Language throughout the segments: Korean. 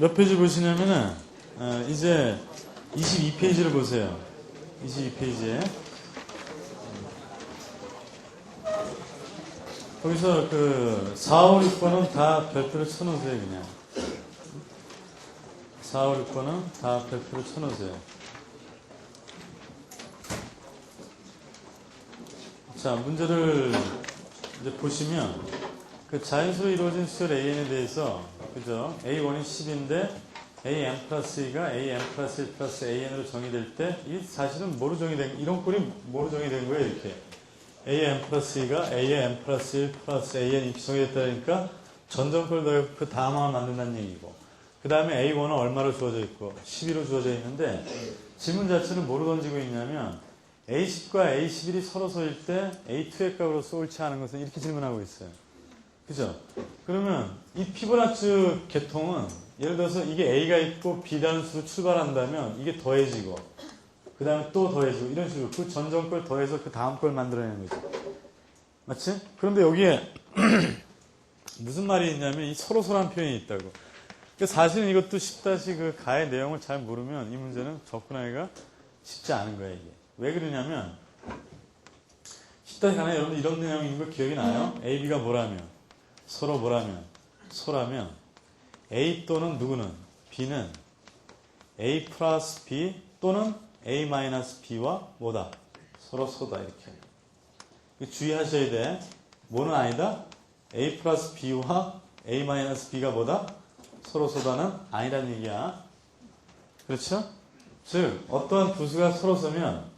몇 페이지 보시냐면은 어, 이제 22페이지를 보세요. 22페이지에. 거기서 그 4, 5, 6번은 다 별표를 쳐놓으세요 그냥. 4, 5, 6번은 다 별표를 쳐놓으세요. 자 문제를 이제 보시면 그 자연수로 이루어진 수열 AN에 대해서 그죠? A1이 10인데 AN 플러스 2가 AN 플러스 1 플러스 AN으로 정의될 때 이 사실은 뭐로 정의된 이런 꼴이 뭐로 정의된 거예요 이렇게? AN 플러스 2가 AN 플러스 1 플러스 AN 이렇게 정의됐다니까 전전꼴 더하고 그 다음만 만든다는 얘기고. 그 다음에 A1은 얼마로 주어져 있고? 12로 주어져 있는데 질문 자체를 뭐로 던지고 있냐면 A10과 A11이 서로 서일 때 A2의 값으로서 옳지 않은 것은 이렇게 질문하고 있어요. 그죠? 그러면 이 피보나치 계통은 예를 들어서 이게 A가 있고 B라는 수로 출발한다면 이게 더해지고 그 다음에 또 더해지고 이런 식으로 그 전전 걸 더해서 그 다음 걸 만들어내는 거죠. 맞지? 그런데 여기에 무슨 말이 있냐면 이 서로서란 표현이 있다고. 그 사실은 이것도 10다시 그 가의 내용을 잘 모르면 이 문제는 접근하기가 쉽지 않은 거예요, 이게. 왜 그러냐면 10다시 가에 여러분 이런 내용인 거 기억이 나요? A, B가 뭐라면 서로 뭐라면 소라면 A 또는 누구는 B는 A 플러스 B 또는 A 마이너스 B와 뭐다? 서로 소다 이렇게. 주의하셔야 돼. 뭐는 아니다? A 플러스 B와 A 마이너스 B가 뭐다? 서로 소다는 아니란 얘기야. 그렇죠? 즉 어떠한 두 수가 서로 서면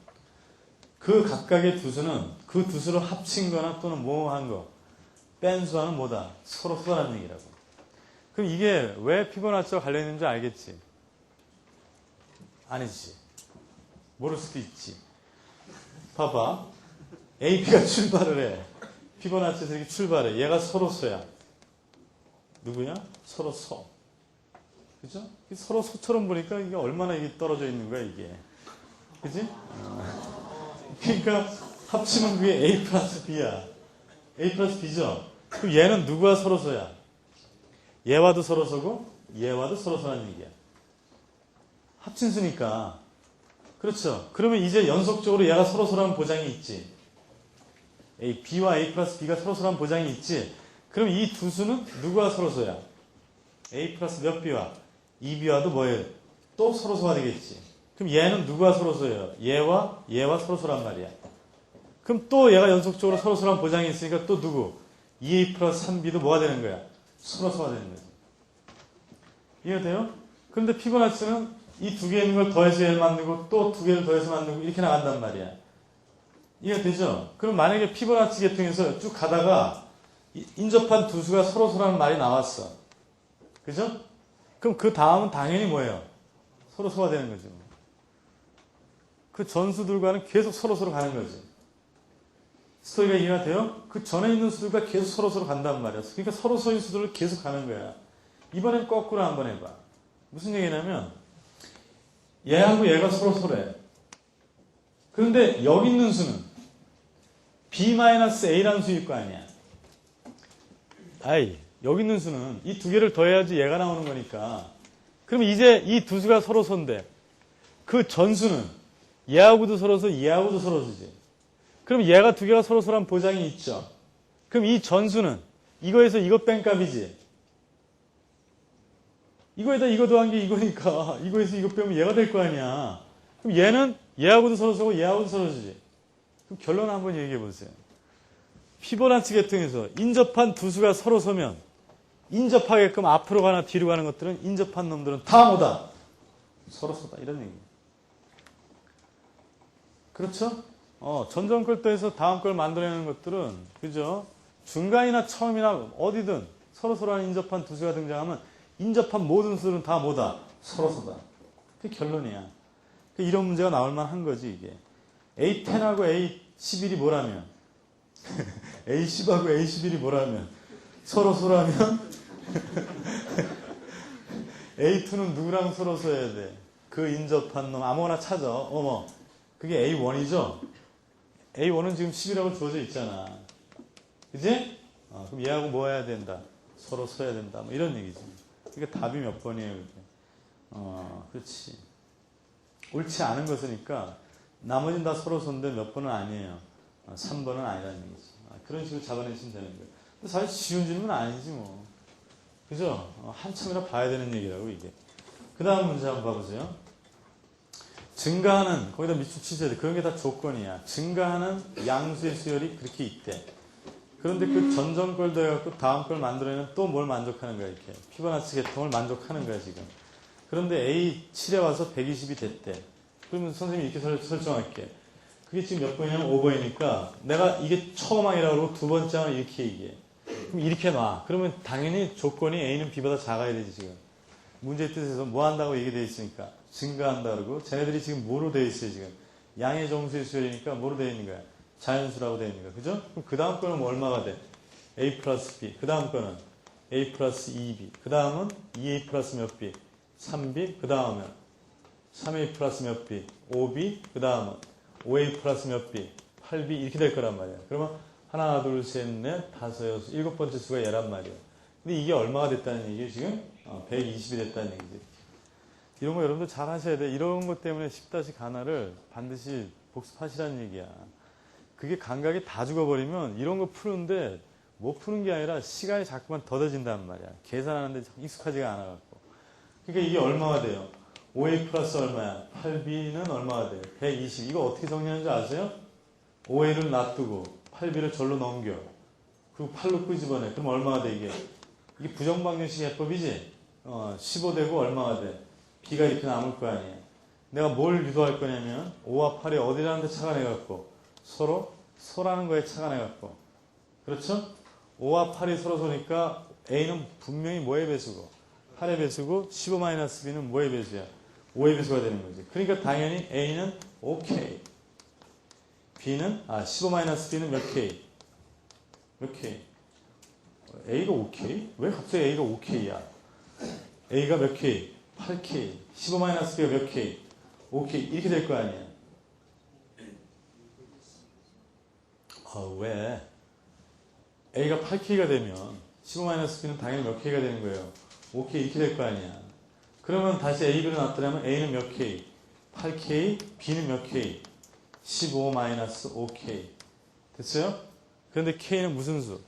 그 각각의 두 수는 그 두 수를 합친 거나 또는 뭐한 거, 뺀 수와는 뭐다? 서로 소다라는 얘기라고. 그럼 이게 왜 피보나치와 관련 있는지 알겠지? 아니지. 모를 수도 있지. 봐봐. A, B가 출발을 해. 피보나치에서 이렇게 출발해. 얘가 서로 소야. 누구야? 서로 소. 그죠? 서로 소처럼 보니까 이게 얼마나 이게 떨어져 있는 거야, 이게. 그지? 어. 그러니까 합치면 그게 A 플러스 B야. A 플러스 B죠? 그럼 얘는 누구와 서로 소야? 얘와도 서로 서고, 얘와도 서로 서라는 얘기야. 합친 수니까. 그렇죠. 그러면 이제 연속적으로 얘가 서로 서라는 보장이 있지. A, B와 A 플러스 B가 서로 서라는 보장이 있지. 그럼 이 두 수는 누구와 서로 서야? A 플러스 몇 B와? 2B와도 뭐예요? 또 서로 서가 되겠지. 그럼 얘는 누구와 서로 서예요? 얘와 얘와 서로 서란 말이야. 그럼 또 얘가 연속적으로 서로 서란 보장이 있으니까 또 누구? 2A 플러스 3B도 뭐가 되는 거야? 서로 서가 되는 거지. 이해돼요? 그런데 피보나치는 이 두 개 있는 걸 더해서 만들고 또 두 개를 더해서 만들고 이렇게 나간단 말이야. 이해가 되죠? 그럼 만약에 피보나치 계통에서 쭉 가다가 이- 인접한 두 수가 서로 서라는 말이 나왔어. 그죠? 그럼 그 다음은 당연히 뭐예요? 서로 서가 되는 거죠. 그 전수들과는 계속 서로 서로 가는 거지. 스토리가 이해가 돼요? 그 전에 있는 수들과 계속 서로 서로 간단 말이야. 그러니까 서로 서인 수들을 계속 가는 거야. 이번엔 거꾸로 한번 해봐. 무슨 얘기냐면 얘하고 얘가 서로 서로해. 그런데 여기 있는 수는 B-A라는 수일 거 아니야. 아이, 여기 있는 수는 이 두 개를 더해야지 얘가 나오는 거니까. 그럼 이제 이 두 수가 서로 선데 그 전수는 얘하고도 서로 서 얘하고도 서로 서지. 그럼 얘가 두 개가 서로 서란 보장이 있죠. 그럼 이 전수는 이거에서 이거 뺀 값이지. 이거에다 이거 더한 게 이거니까 이거에서 이거 빼면 얘가 될 거 아니야. 그럼 얘는 얘하고도 서로 서고 얘하고도 서로 서지. 그럼 결론 한번 얘기해 보세요. 피보나치 계통에서 인접한 두 수가 서로 서면 인접하게끔 앞으로 가나 뒤로 가는 것들은 인접한 놈들은 다 뭐다? 서로 서다 이런 얘기예요. 그렇죠? 어, 전전 걸 떠해서 다음 걸 만들어내는 것들은 그죠? 중간이나 처음이나 어디든 서로 서로 한 인접한 두 수가 등장하면 인접한 모든 수들은 다 뭐다? 서로 서다. 그게 결론이야. 그 이런 문제가 나올 만한 거지 이게. A10하고 A11이 뭐라면 A10하고 A11이 뭐라면 서로 서라면 A2는 누구랑 서로 서야 돼? 그 인접한 놈 아무거나 찾아. 어머. 그게 A1이죠? A1은 지금 10이라고 주어져 있잖아. 그지? 어, 그럼 얘하고 뭐 해야 된다? 서로 서야 된다. 뭐 이런 얘기지. 그러니까 답이 몇 번이에요, 그게. 어, 그렇지. 옳지 않은 것이니까 나머지는 다 서로 손대 몇 번은 아니에요. 어, 3번은 아니라는 얘기죠. 아, 그런 식으로 잡아내시면 되는 거예요. 근데 사실 쉬운 질문은 아니지 뭐. 그죠? 어, 한참이나 봐야 되는 얘기라고 이게. 그 다음 문제 한번 봐보세요. 증가하는 거기다 치셔야 돼. 그런 게 다 조건이야. 증가하는 양수의 수열이 그렇게 있대. 그런데 그 전전 걸 더해갖고 다음 걸 만들어내면 또 뭘 만족하는 거야 이렇게. 피보나치 계통을 만족하는 거야 지금. 그런데 A 7에 와서 120이 됐대. 그러면 선생님이 이렇게 설, 설정할게. 그게 지금 몇 번이냐면 5번이니까 내가 이게 처음 항이라고 그러고 두 번째 항을 이렇게 얘기해. 그럼 이렇게 놔. 그러면 당연히 조건이 A는 B보다 작아야 되지 지금. 문제의 뜻에서 뭐 한다고 얘기되어 있으니까 증가한다 그러고 쟤네들이 지금 뭐로 되어 있어요 지금 양의 정수의 수열이니까 뭐로 되어 있는 거야 자연수라고 되어 있는 거야 그죠? 그럼 그 다음 거는 뭐 얼마가 돼? a 플러스 b 그 다음 거는 a 플러스 2b 그 다음은 2a 플러스 몇 b? 3b 그 다음은 3a 플러스 몇 b? 5b 그 다음은 5a 플러스 몇 b? 8b 이렇게 될 거란 말이야 그러면 하나 둘셋넷 다섯 여섯 일곱 번째 수가 얘란 말이야 근데 이게 얼마가 됐다는 얘기예요 지금? 어, 120이 됐다는 얘기지. 이런 거 여러분들 잘 하셔야 돼. 이런 것 때문에 10다시 가나를 반드시 복습하시라는 얘기야. 그게 감각이 다 죽어버리면 이런 거 푸는데 못 푸는 게 아니라 시간이 자꾸만 더뎌진단 말이야. 계산하는데 익숙하지가 않아갖고. 그러니까 이게 얼마가 돼요? 5a 플러스 얼마야? 8b는 얼마가 돼요? 120. 이거 어떻게 정리하는지 아세요? 5a를 놔두고 8b를 절로 넘겨. 그리고 8로 끄집어내. 그럼 얼마가 돼 이게? 이게 부정방정식 해법이지? 어, 15 되고 얼마가 돼? B가 이렇게 남을 거 아니에요. 내가 뭘 유도할 거냐면 5와 8이 어디라는 데 착안해갖고 서로 소라는 거에 착안해갖고 그렇죠? 5와 8이 서로 소니까 A는 분명히 뭐의 배수고 8의 배수고 15-B는 뭐의 배수야? 5의 배수가 되는 거지. 그러니까 당연히 A는 OK. B는 아 15-B는 몇 K? 몇 K? A가 5K? 왜 갑자기 A가 5K야? A가 몇 K? 8K. 15-B가 몇 K? 5K. 이렇게 될 거 아니야. 아, 왜? A가 8K가 되면 15-B는 당연히 몇 K가 되는 거예요? 5K 이렇게 될 거 아니야. 그러면 다시 A, B를 놨더라면 A는 몇 K? 8K, B는 몇 K? 15-5K. 됐어요? 그런데 K는 무슨 수?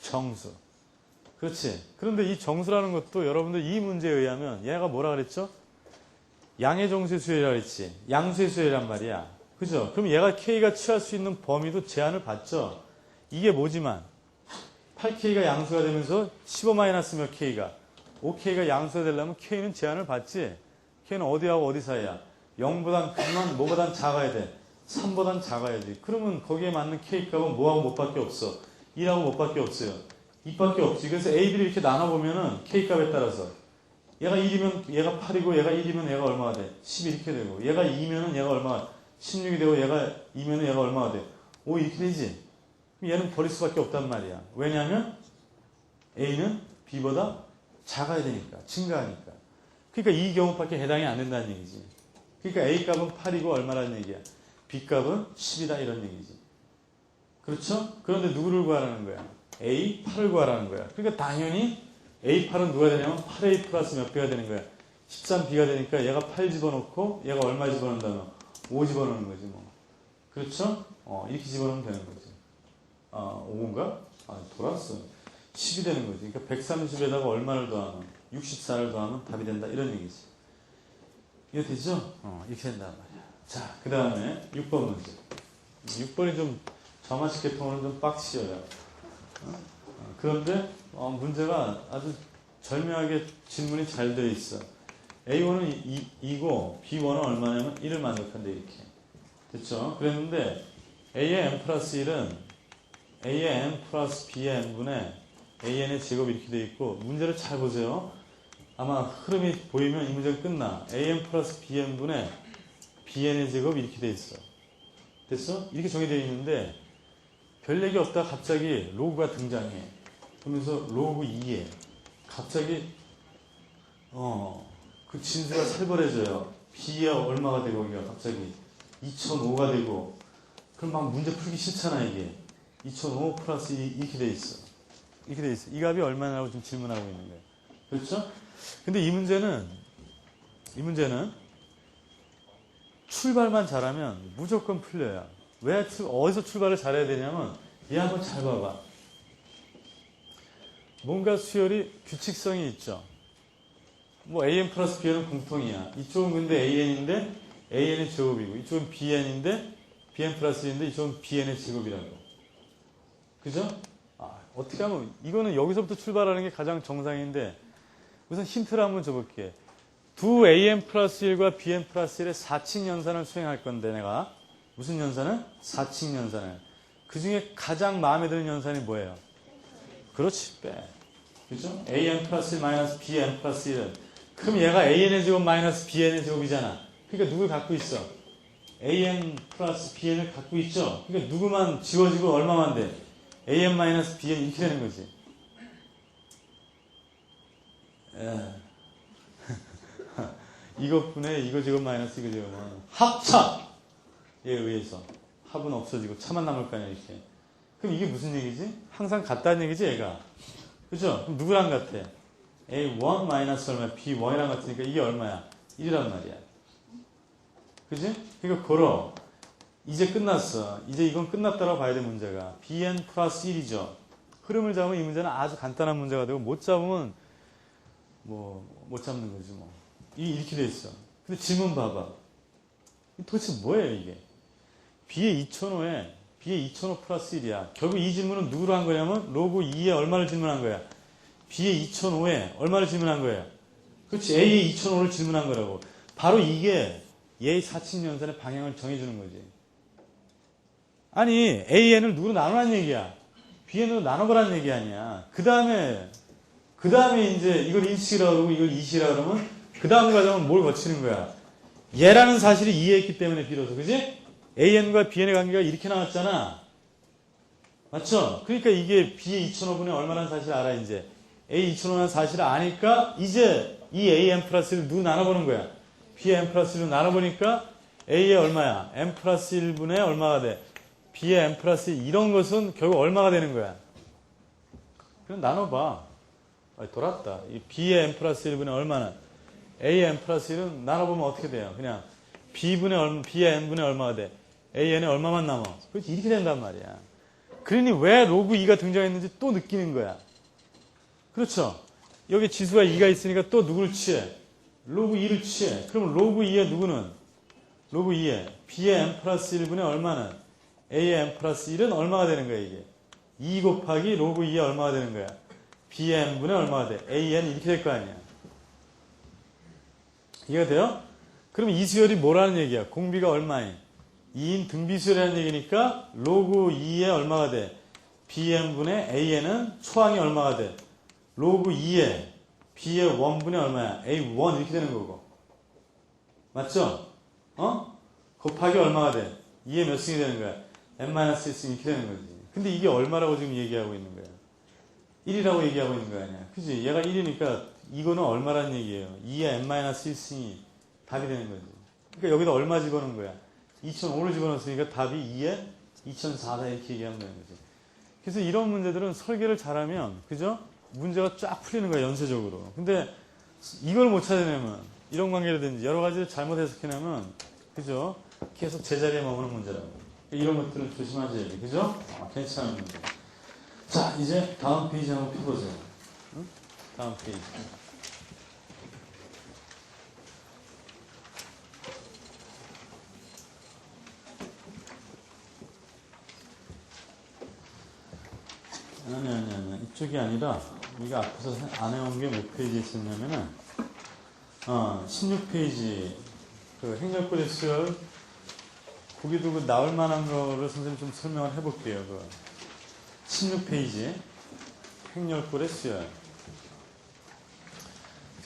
정수. 그렇지. 그런데 이 정수라는 것도 여러분들 이 문제에 의하면 얘가 뭐라 그랬죠? 양의 정수의 수열이라 그랬지. 양수의 수열이란 말이야. 그죠? 그럼 얘가 K가 취할 수 있는 범위도 제한을 받죠? 이게 뭐지만 8K가 양수가 되면서 15-몇 K가 5K가 양수가 되려면 K는 제한을 받지. K는 어디하고 어디 사이야? 0보단 크면 뭐보단 작아야 돼. 3보단 작아야지. 그러면 거기에 맞는 K 값은 뭐하고 못밖에 없어. 2라고 못밖에 없어요. 2밖에 없지. 그래서 A, B를 이렇게 나눠보면은 K 값에 따라서 얘가 1이면 얘가 8이고 얘가 1이면 얘가 얼마가 돼? 10 이렇게 되고 얘가 2면은 얘가 얼마가 16이 되고 얘가 2면은 얘가 얼마가 돼? 5 이렇게 되지. 그럼 얘는 버릴 수밖에 없단 말이야. 왜냐하면 A는 B보다 작아야 되니까 증가하니까. 그러니까 이 경우밖에 해당이 안 된다는 얘기지. 그러니까 A 값은 8이고 얼마라는 얘기야. B 값은 10이다 이런 얘기지. 그렇죠? 그런데 누구를 구하라는 거야? A 8을 구하라는 거야. 그러니까 당연히 A 8은 누가 되냐면 8A 플러스 몇 배가 되는 거야? 13B가 되니까 얘가 8 집어넣고 얘가 얼마 집어넣는다면 5 집어넣는 거지 뭐. 그렇죠? 어, 이렇게 집어넣으면 되는 거지. 아, 5인가? 아, 돌았어. 10이 되는 거지. 그러니까 130에다가 얼마를 더하면 64를 더하면 답이 된다 이런 얘기지. 이해 되죠? 어, 이렇게 된단 말이야. 자, 그 다음에 6번 문제. 6번이 좀 저마식 계통으로는 좀 빡치어요. 그런데 어, 문제가 아주 절묘하게 질문이 잘 되어 있어. A1은 2, 고 B1은 얼마냐면 1을 만족한대 이렇게. 됐죠? 그랬는데 A의 n 플러스 1은 A의 n 플러스 B의 n분의 AN의 제곱이 이렇게 되어 있고 문제를 잘 보세요. 아마 흐름이 보이면 이 문제가 끝나. AN 플러스 BN분의 BN의 제곱이 이렇게 되어 있어. 됐어? 이렇게 정의되어 있는데 별 얘기 없다 갑자기 로그가 등장해. 그러면서 로그 2에 갑자기 어 그 진수가 살벌해져요. B가 얼마가 되고 이게 갑자기 2005가 되고 그럼 막 문제 풀기 싫잖아 이게 2005 플러스 2 이렇게 돼 있어. 이렇게 돼 있어. 이 값이 얼마냐고 지금 질문하고 있는 거예요. 그렇죠? 근데 이 문제는 이 문제는 출발만 잘하면 무조건 풀려요. 왜 출- 어디서 출발을 잘해야 되냐면 얘 한번 잘 봐봐. 뭔가 수열이 규칙성이 있죠. 뭐 AN 플러스 BN은 공통이야. 이쪽은 근데 AN인데 AN의 제곱이고 이쪽은 BN인데 BN 플러스 1인데 이쪽은 BN의 제곱이라고. 그죠? 아, 어떻게 하면 이거는 여기서부터 출발하는 게 가장 정상인데 우선 힌트를 한번 줘볼게. 두 AN 플러스 1과 BN 플러스 1의 4칙 연산을 수행할 건데 내가 무슨 연산을? 4칙 연산을. 그 중에 가장 마음에 드는 연산이 뭐예요? 그렇지, 빼. 그죠? AN 플러스 1 마이너스 BN 플러스 1은 그럼 얘가 AN의 제곱 마이너스 BN의 제곱이잖아. 그러니까 누굴 갖고 있어? AN 플러스 BN을 갖고 있죠? 그러니까 누구만 지워지고 얼마만 돼? AN 마이너스 BN 이렇게 되는 거지. 예. 이것분의 이거 제곱 마이너스 이거 제곱은 합차에 의해서 합은 없어지고 차만 남을 거 아니야 이렇게. 그럼 이게 무슨 얘기지? 항상 같다는 얘기지 얘가. 그죠? 그럼 누구랑 같아? A1 마이너스 얼마? B1이랑 같으니까 이게 얼마야? 1이란 말이야. 그지? 그러니까 걸어. 이제 끝났어. 이제 이건 끝났다고 봐야 돼 문제가. bn 플러스 1이죠. 흐름을 잡으면 이 문제는 아주 간단한 문제가 되고 못 잡으면 뭐 못 잡는 거지 뭐. 이 이렇게 돼 있어. 근데 질문 봐봐. 이 도대체 뭐예요 이게? B의 2005에 b의 2005 플러스 1이야. 결국 이 질문은 누구로 한 거냐면 로그 2에 얼마를 질문한 거야? b의 2005에 얼마를 질문한 거예요? 그렇지. a의 2005를 질문한 거라고. 바로 이게 얘의 사칙 연산의 방향을 정해주는 거지. 아니 AN을 누구로 나누라는 얘기야. BN으로 나눠보라는 얘기 아니야. 그 다음에 그 다음에 이제 이걸 인식이라고 그러고 이걸 이식이라고 그러면 그 다음 과정은 뭘 거치는 거야. 얘라는 사실을 이해했기 때문에 비로소 그지? AN과 BN의 관계가 이렇게 나왔잖아. 맞죠? 그러니까 이게 B의 2005분의 얼마라는 사실을 알아 이제. A 2005라는 사실을 아니까 이제 이 AN 플러스를 누구 나눠보는 거야. B의 n 플러스 1로 나눠보니까 A의 얼마야? n 플러스 1분의 얼마가 돼? B의 n 플러스 1 이런 것은 결국 얼마가 되는 거야? 그럼 나눠봐. 아, 돌았다. 이 B의 n 플러스 1분의 얼마는? A의 n 플러스 1은 나눠보면 어떻게 돼요? 그냥 B분의 얼마, B의 n분의 얼마가 돼? AN의 얼마만 남아? 그렇지, 이렇게 된단 말이야. 그러니 왜 로그 2가 등장했는지 또 느끼는 거야. 그렇죠? 여기 지수가 2가 있으니까 또 누구를 취해? 로그 2를 취해. 그럼 로그 2의 누구는? 로그 2의 b의 n 플러스 1분의 얼마는? a의 n 플러스 1은 얼마가 되는 거야 이게? 2 곱하기 로그 2의 얼마가 되는 거야? b의 n분의 얼마가 돼? an 이렇게 될 거 아니야. 이해가 돼요? 그럼 이 수열이 뭐라는 얘기야? 공비가 얼마인? 2인 등비수열이라는 얘기니까 로그 2의 얼마가 돼? bn분의 an은 초항이 얼마가 돼? 로그 2의 b의 원분의 얼마야? a1 이렇게 되는 거고. 맞죠? 어? 곱하기 얼마가 돼? 2의 몇 승이 되는 거야? n-1승 이렇게 되는 거지. 근데 이게 얼마라고 지금 얘기하고 있는 거야? 1이라고 얘기하고 있는 거 아니야? 그지? 얘가 1이니까 이거는 얼마라는 얘기예요? 2의 n-1승이 답이 되는 거지. 그러니까 여기다 얼마 집어넣은 거야? 2005를 집어넣었으니까 답이 2에 2004다 이렇게 얘기하면 되는 거지. 그래서 이런 문제들은 설계를 잘하면, 그죠? 문제가 쫙 풀리는 거야, 연쇄적으로. 근데 이걸 못 찾아내면, 이런 관계라든지 여러 가지를 잘못 해석해내면, 그죠? 계속 제자리에 머무는 문제라고. 이런 것들을 조심하셔야 돼. 그죠? 아, 괜찮은 문제. 자, 이제 다음 페이지 한번 펴보세요. 응? 다음 페이지. 아니, 아니, 아니. 이쪽이 아니라, 우리가 앞에서 안 해온 게 몇 페이지에 있었냐면은, 어, 16페이지, 그 행렬골의 수열, 거기도 그 나올 만한 거를 선생님 좀 설명을 해볼게요. 그 16페이지, 행렬골의 수열.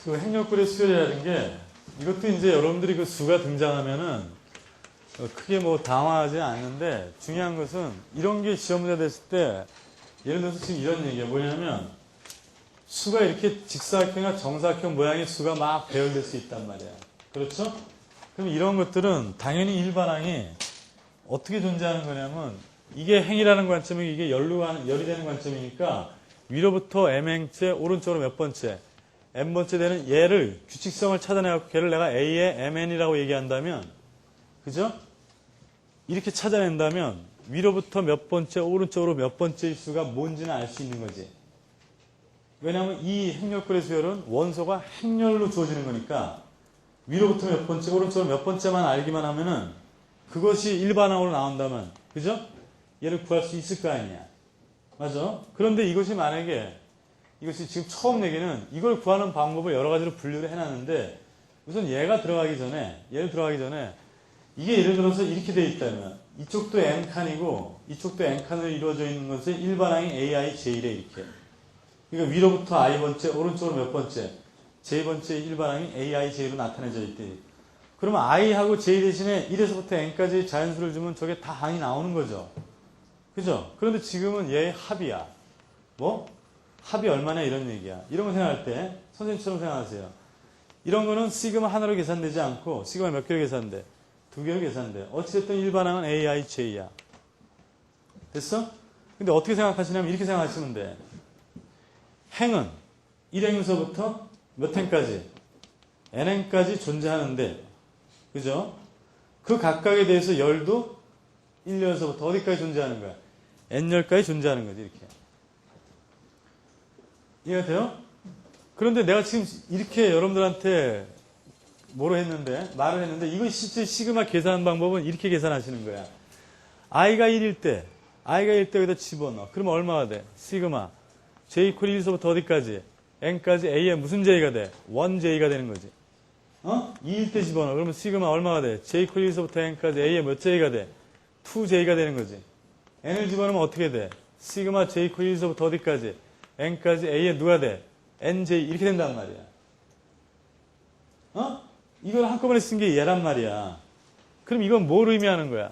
그 행렬골의 수열이라는 게, 이것도 이제 여러분들이 그 수가 등장하면은, 어, 크게 뭐 당황하지 않는데, 중요한 것은, 이런 게 시험 문제 됐을 때, 예를 들어서 지금 이런 얘기야. 뭐냐면, 수가 이렇게 직사각형이나 정사각형 모양의 수가 막 배열될 수 있단 말이야. 그렇죠? 그럼 이런 것들은 당연히 일반항이 어떻게 존재하는 거냐면, 이게 행이라는 관점이 이게 열로, 열이 되는 관점이니까, 위로부터 M행체, 오른쪽으로 몇 번째? n번째 되는 얘를 규칙성을 찾아내갖고 걔를 내가 a의 mn이라고 얘기한다면 그죠? 이렇게 찾아낸다면 위로부터 몇 번째 오른쪽으로 몇 번째일 수가 뭔지는 알 수 있는 거지. 왜냐하면 이 행렬골의 수열은 원소가 행렬로 주어지는 거니까 위로부터 몇 번째 오른쪽으로 몇 번째만 알기만 하면은 그것이 일반항으로 나온다면 그죠? 얘를 구할 수 있을 거 아니야. 맞아? 그런데 이것이 만약에 이것이 지금 처음 얘기는 이걸 구하는 방법을 여러 가지로 분류를 해놨는데 우선 얘가 들어가기 전에 얘를 들어가기 전에 이게 예를 들어서 이렇게 돼 있다면 이쪽도 n칸이고 이쪽도 n칸으로 이루어져 있는 것은 일반항이 ai j1에 이렇게 그러니까 위로부터 i 번째 오른쪽으로 몇 번째 j 번째 일반항이 ai j로 나타내져 있대 그러면 i하고 j 대신에 1에서부터 n까지 자연수를 주면 저게 다 항이 나오는 거죠 그죠? 그런데 지금은 얘의 합이야 뭐? 합이 얼마나 이런 얘기야. 이런 거 생각할 때 선생님처럼 생각하세요. 이런 거는 시그마 하나로 계산되지 않고 시그마 몇 개로 계산돼? 두 개로 계산돼. 어찌됐든 일반항은 AIJ야. 됐어? 근데 어떻게 생각하시냐면 이렇게 생각하시면 돼. 행은 1행서부터 몇 행까지? n행까지 존재하는데 그죠? 그 각각에 대해서 열도 1열서부터 어디까지 존재하는 거야? n열까지 존재하는 거지 이렇게. 이해가 돼요? 그런데 내가 지금 이렇게 여러분들한테 뭐로 했는데, 말을 했는데, 이거 실제 시그마 계산 방법은 이렇게 계산하시는 거야. i가 1일 때, i가 1일 때 여기다 집어넣어. 그러면 얼마가 돼? 시그마. j 이퀄 1에서부터 어디까지? n까지 a에 무슨 j가 돼? 1j가 되는 거지. 어? 2일 때 집어넣어. 그러면 시그마 얼마가 돼? j 이퀄 1에서부터 n까지 a에 몇 j가 돼? 2j가 되는 거지. n을 집어넣으면 어떻게 돼? 시그마 j 이퀄 1에서부터 어디까지? n까지 a에 누가 돼? nj 이렇게 된단 말이야. 어? 이걸 한꺼번에 쓴 게 얘란 말이야. 그럼 이건 뭘 의미하는 거야?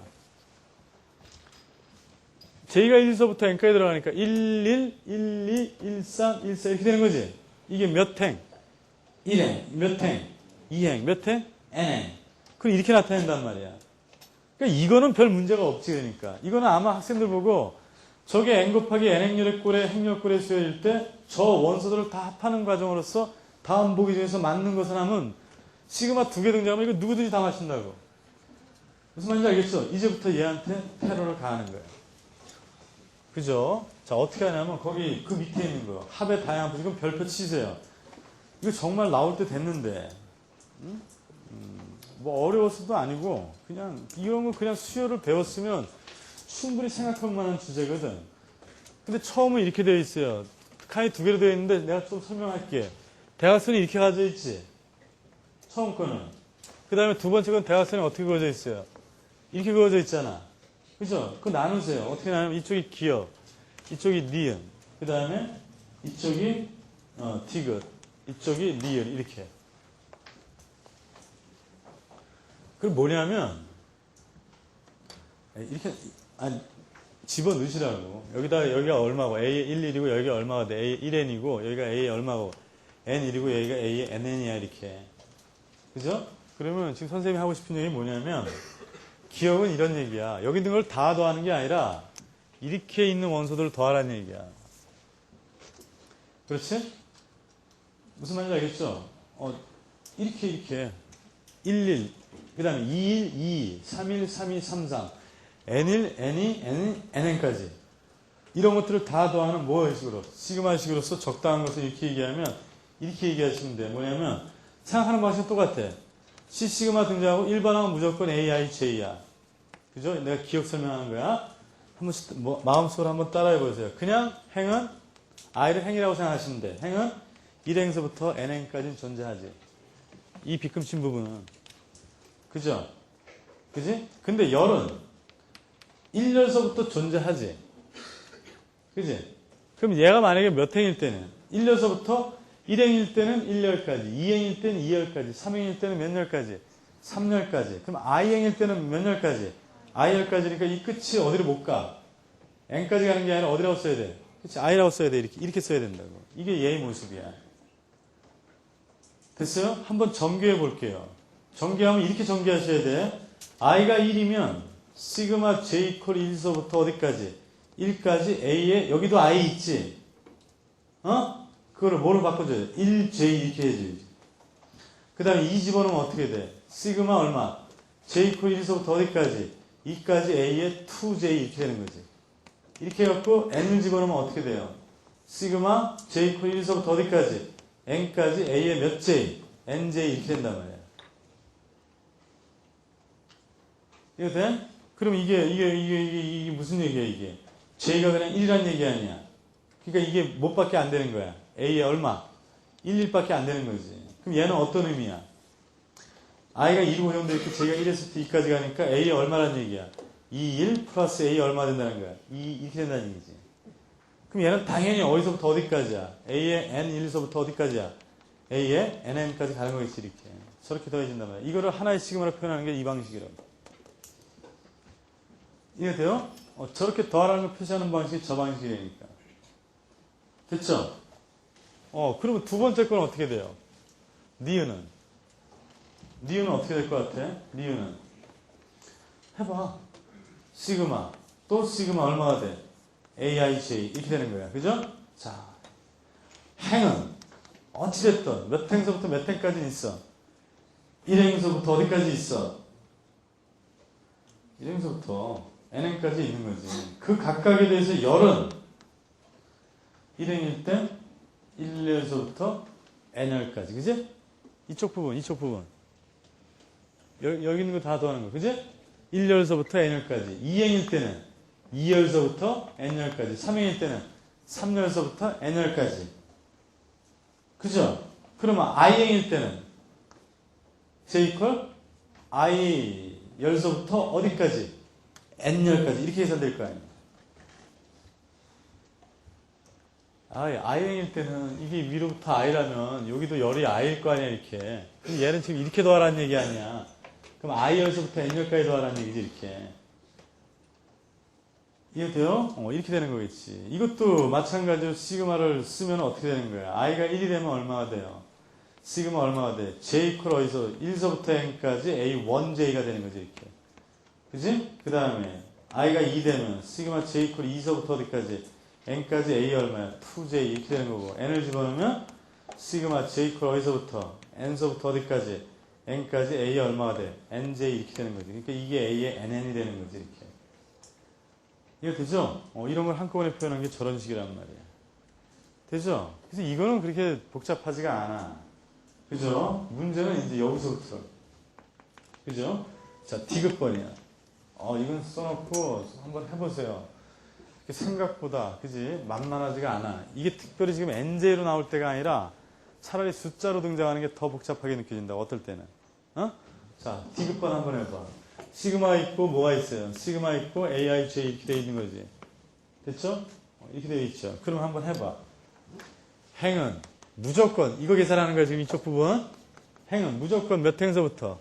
j가 1에서부터 n까지 들어가니까 1, 1, 1, 2, 1, 3, 1, 4 이렇게 되는 거지. 이게 몇 행? 1행. 몇 행? 2행. 몇 행? n행. 그럼 이렇게 나타낸단 말이야. 그러니까 이거는 별 문제가 없지 그러니까. 이거는 아마 학생들 보고 저게 n 곱하기 n 행렬의 꼴의 행렬꼴의 수열일 때 저 원소들을 다 합하는 과정으로서 다음 보기 중에서 맞는 것을 하면 시그마 두 개 등장하면 이거 누구든지 다 맞춘다고. 무슨 말인지 알겠죠? 이제부터 얘한테 테러를 가하는 거예요. 그죠? 자, 어떻게 하냐면 거기 그 밑에 있는 거 합의 다양한 부 이건 별표 치세요. 이거 정말 나올 때 됐는데 음? 음, 뭐 어려웠어도 아니고 그냥 이런 거 그냥 수요를 배웠으면 충분히 생각할 만한 주제거든. 근데 처음은 이렇게 되어 있어요. 칸이 두 개로 되어 있는데 내가 좀 설명할게. 대각선이 이렇게 가져 있지. 처음 거는. 그 다음에 두 번째 건 대각선이 어떻게 그어져 있어요? 이렇게 그어져 있잖아. 그죠? 그거 나누세요. 어떻게 나누면 이쪽이 기역, 이쪽이 니은, 그 다음에 이쪽이 어, 디귿, 이쪽이 리을 이렇게. 그럼 뭐냐면 이렇게 아니 집어 넣으시라고 여기다 여기가 얼마고 A 1, 1이고 여기가 얼마가 돼 A 1n이고 여기가 A 얼마고 n 1이고 여기가 A nn이야 이렇게 그죠? 그러면 지금 선생님이 하고 싶은 얘기 뭐냐면 기억은 이런 얘기야 여기 있는 걸 다 더하는 게 아니라 이렇게 있는 원소들을 더하라는 얘기야 그렇지? 무슨 말인지 알겠죠? 어, 이렇게 이렇게 1, 1, 그 다음에 2, 1, 2, 3, 1, 3, 2, 3, 3 N1, N2, N, NN까지. 이런 것들을 다 더하는 뭐 식으로? 시그마식으로서 적당한 것을 이렇게 얘기하면, 이렇게 얘기하시면 돼. 뭐냐면, 생각하는 방식은 똑같아. C 시그마 등장하고 일반항은 무조건 AI, J야. 그죠? 내가 기억 설명하는 거야. 한 번씩, 뭐, 마음속으로 한번 따라해 보세요. 그냥 행은 I를 행이라고 생각하시면 돼. 행은 1행서부터 N행까지는 존재하지. 이 비금친 부분은. 그죠? 그지? 근데 열은 1열서부터 존재하지. 그지? 그럼 얘가 만약에 몇 행일 때는 1열서부터 1행일 때는 1열까지, 2행일 때는 2열까지, 3행일 때는 몇 열까지? 3열까지. 그럼 i행일 때는 몇 열까지? i열까지니까 이 끝이 어디로 못 가? n까지 가는 게 아니라 어디라고 써야 돼? 그치? i라고 써야 돼. 이렇게, 이렇게 써야 된다고. 이게 얘의 모습이야. 됐어요? 한번 전개해 볼게요. 전개하면 이렇게 전개하셔야 돼. i가 1이면 시그마 j 이퀄 1서부터 어디까지? 1까지 a에 여기도 i 있지. 어? 그거를 뭐로 바꿔줘요? 1j 이렇게 해줘야지. 그 다음에 2 집어넣으면 어떻게 돼? 시그마 얼마? j 이퀄 1에서부터 어디까지? 2까지 a의 2j 이렇게 되는 거지. 이렇게 해갖고 n을 집어넣으면 어떻게 돼요? 시그마 j 이퀄 1에서부터 어디까지? n까지 a의 몇 j? nj 이렇게 된단 말이야. 이거 돼? 그럼 이게, 이게, 이게, 이게, 이게 무슨 얘기야, 이게? j가 그냥 1이란 얘기 아니야. 그러니까 이게 못밖에 안 되는 거야. A의 얼마? 1, 1밖에 안 되는 거지. 그럼 얘는 어떤 의미야? i가 2로 고정돼 있고 j가 1에서부터 2까지 가니까 a의 얼마란 얘기야? 2, 1 플러스 a 얼마 된다는 거야? 2 이렇게 된다는 얘기지. 그럼 얘는 당연히 어디서부터 어디까지야? a의 n1에서부터 어디까지야? a의 nm까지 가는 거겠지 이렇게. 저렇게 더해진단 말이야. 이거를 하나의 시그마로 표현하는 게 이 방식이라고. 이해 돼요? 어, 저렇게 더하라는 걸 표시하는 방식이 저 방식이니까. 됐죠? 어, 그러면 두 번째 건 어떻게 돼요? 니은은? 니은은 어떻게 될 것 같아? 니은은? 해봐. 시그마. 또 시그마 얼마가 돼? AIJ. 이렇게 되는 거야. 그죠? 자. 행은 어찌됐든 몇 행서부터 몇 행까지 있어? 1행서부터 어디까지 있어? 1행서부터 n행까지 있는 거지. 그 각각에 대해서 열은 1행일 때 1열서부터 n열까지. 그지? 이쪽 부분, 이쪽 부분. 여, 여기 있는 거 다 더하는 거. 그지? 1열서부터 n열까지. 2행일 때는 2열서부터 n열까지. 3행일 때는 3열서부터 n열까지. 그죠? 그러면 i행일 때는 j 이퀄 i 열서부터 어디까지? n열까지 이렇게 계산될 거 아니에요. 아, i행일 때는 이게 위로부터 i라면 여기도 열이 i일 거 아니야 이렇게. 그럼 얘는 지금 이렇게 더하라는 얘기 아니야. 그럼 i열서부터 n열까지 더하라는 얘기지 이렇게. 이해돼요? 어, 이렇게 되는 거겠지. 이것도 마찬가지로 시그마를 쓰면 어떻게 되는 거야? i가 1이 되면 얼마가 돼요? 시그마 얼마가 돼? j 이퀄 어디서 1서부터 n까지 a1j가 되는 거지 이렇게. 그지? 그 다음에 i가 2 되면 시그마 j 이퀄 2서부터 어디까지? N까지 a 얼마야? 2j 이렇게 되는 거고 n을 집어넣으면 시그마 j 이퀄 어디서부터? n서부터 어디까지? n까지 a 얼마가 돼? nj 이렇게 되는 거지. 그러니까 이게 a의 nn이 되는 거지 이렇게. 이거 되죠? 어, 이런 걸 한꺼번에 표현한 게 저런 식이란 말이야. 되죠? 그래서 이거는 그렇게 복잡하지가 않아. 그죠? 문제는 이제 여기서부터. 그죠? 자, 디귿번이야. 어, 이건 써놓고 한번 해보세요. 생각보다, 그지? 만만하지가 않아. 이게 특별히 지금 NJ로 나올 때가 아니라 차라리 숫자로 등장하는 게 더 복잡하게 느껴진다. 어떨 때는. 어? 자, 디귿번 한번 해봐. 시그마 있고 뭐가 있어요? 시그마 있고 AIJ 이렇게 돼 있는 거지. 됐죠? 어, 이렇게 돼 있죠. 그럼 한번 해봐. 행은 무조건 이거 계산하는 거야 지금 이쪽 부분. 행은 무조건 몇 행서부터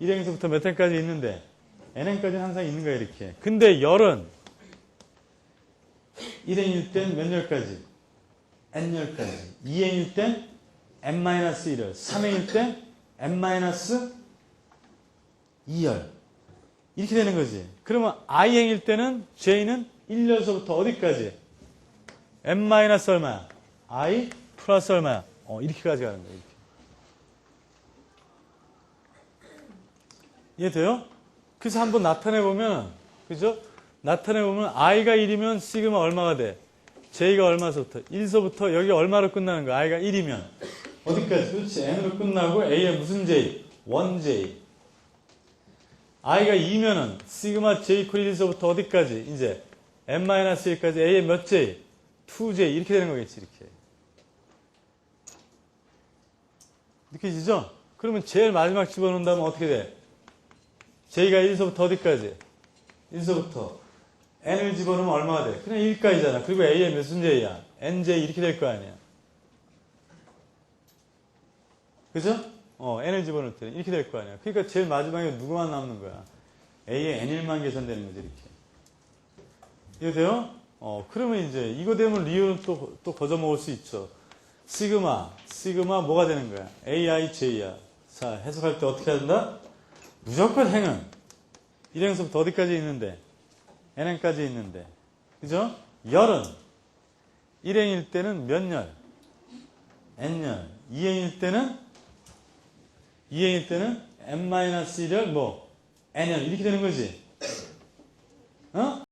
1행서부터 몇 행까지 있는데 n행까지는 항상 있는 거야 이렇게. 근데 열은 1행일 땐 몇 열까지? n열까지. 2행일 땐 n-1열. 3행일 땐 n-2열. 이렇게 되는 거지. 그러면 i행일 때는 j는 1열서부터 어디까지? n 얼마야? i 플러스 얼마야? 어, 이렇게까지 가는 거야. 이렇게. 이해돼요? 그래서 한번 나타내 보면 그죠? 나타내 보면 i가 1이면 시그마 얼마가 돼? j가 얼마서부터? 1서부터 여기 얼마로 끝나는 거야? i가 1이면 어디까지? 그렇지. n으로 끝나고 a에 무슨 j? 1j. i가 2면은 시그마 j 이퀄 1서부터 어디까지? 이제 n-1까지 a의 몇 j? 2j 이렇게 되는 거겠지 이렇게. 느껴지죠? 그러면 제일 마지막 집어넣는다면 어떻게 돼? j가 1서부터 어디까지? 1서부터 n을 집어넣으면 얼마가 돼? 그냥 1까지잖아. 그리고 a의 몇순 j야? nj 이렇게 될 거 아니야. 그죠? 어, n을 집어넣을 때는 이렇게 될 거 아니야. 그러니까 제일 마지막에 누구만 남는 거야? a의 n일만 계산되는 거지, 이렇게. 이해돼요? 어, 그러면 이제 이거 되면 리을은 또, 또 거저 먹을 수 있죠. 시그마, 시그마 뭐가 되는 거야? aij야. 자, 해석할 때 어떻게 한다? 무조건 행은 1행서부터 어디까지 있는데? N행까지 있는데. 그죠? 열은 1행일 때는 몇 열? n열 2n일 때는 2n일 때는 n-1열 뭐 n열 이렇게 되는 거지 어?